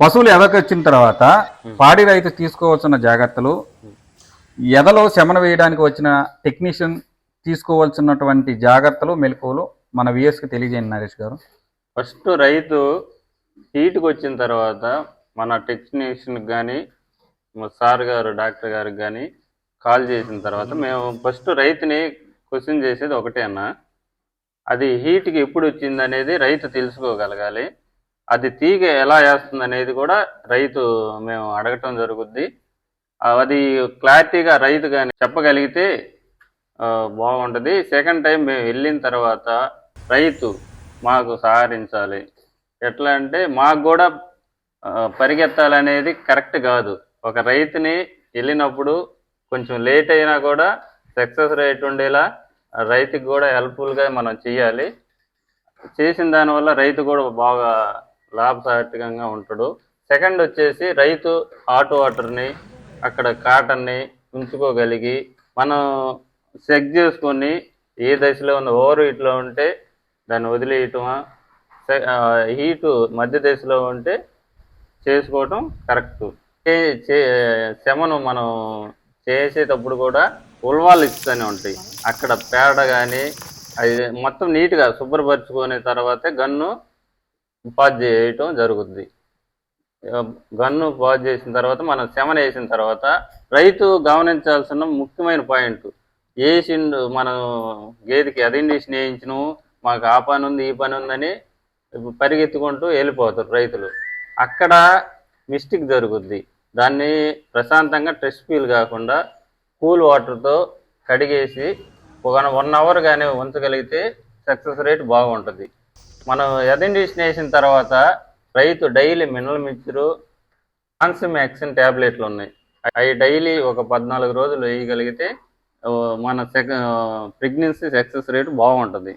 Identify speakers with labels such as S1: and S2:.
S1: పశువులు ఎదకొచ్చిన తర్వాత పాడి రైతు తీసుకోవాల్సిన జాగ్రత్తలు ఎదలో శమన వేయడానికి వచ్చిన టెక్నీషియన్ తీసుకోవాల్సినటువంటి జాగ్రత్తలు మెలకువలు మన విఎస్కి తెలియజేయండి నరేష్ గారు.
S2: ఫస్ట్ రైతు హీట్కి వచ్చిన తర్వాత మన టెక్నీషియన్కి కానీ సార్ గారు డాక్టర్ గారికి కానీ కాల్ చేసిన తర్వాత మేము ఫస్ట్ రైతుని క్వశ్చన్ చేసేది ఒకటే అన్న. అది హీట్కి ఎప్పుడు వచ్చింది అనేది రైతు తెలుసుకోగలగాలి. అది తీగ ఎలా వేస్తుంది అనేది కూడా రైతు మేము అడగటం జరుగుద్ది. అది క్లారిటీగా రైతు కానీ చెప్పగలిగితే బాగుంటుంది. సెకండ్ టైం మేము వెళ్ళిన తర్వాత రైతు మాకు సహకరించాలి. ఎట్లా అంటే మాకు కూడా పరిగెత్తాలనేది కరెక్ట్ కాదు. ఒక రైతుని వెళ్ళినప్పుడు కొంచెం లేట్ అయినా కూడా సక్సెస్ రేట్ ఉండేలా రైతుకి కూడా హెల్ప్ఫుల్గా మనం చేయాలి. చేసిన దానివల్ల రైతు కూడా బాగా లాభసాటికంగా ఉంటాడు. సెకండ్ వచ్చేసి రైతు హాట్ వాటర్ని అక్కడ కాటన్ని ఉంచుకోగలిగి మనం చెక్ చేసుకొని ఏ దశలో ఉన్న ఓవర్ హీట్లో ఉంటే దాన్ని వదిలేయటమా సె- హీటు మధ్య దశలో ఉంటే చేసుకోవటం కరెక్ట్. శమను మనం చేసేటప్పుడు కూడా ఉల్వాలు ఇస్తూనే ఉంటాయి. అక్కడ పేడ కానీ అది మొత్తం నీట్గా శుభ్రపరచుకునే తర్వాతే గన్ను పాజ్ చేయటం జరుగుద్ది. గన్ను పాజ్ చేసిన తర్వాత మనం శమన వేసిన తర్వాత రైతు గమనించాల్సిన ముఖ్యమైన పాయింట్. వేసిండు మనం గేదెకి అది ఇండిషన్ మాకు ఆ పని ఉంది ఈ పని ఉందని పరిగెత్తుకుంటూ వెళ్ళిపోతారు రైతులు. అక్కడ మిస్టేక్ జరుగుద్ది. దాన్ని ప్రశాంతంగా ట్రెస్ ఫీల్ కాకుండా కూల్ వాటర్తో కడిగేసి ఒక వన్ అవర్ కానీ ఉంచగలిగితే సక్సెస్ రేట్ బాగుంటుంది. మనం ఎదండిషన్ వేసిన తర్వాత రైతు డైలీ మినరల్ మిక్చరు కాన్సమాక్సిన్ ట్యాబ్లెట్లు ఉన్నాయి. అవి డైలీ ఒక పద్నాలుగు రోజులు వేయగలిగితే మన సెక ప్రెగ్నెన్సీ సక్సెస్ రేటు బాగుంటుంది.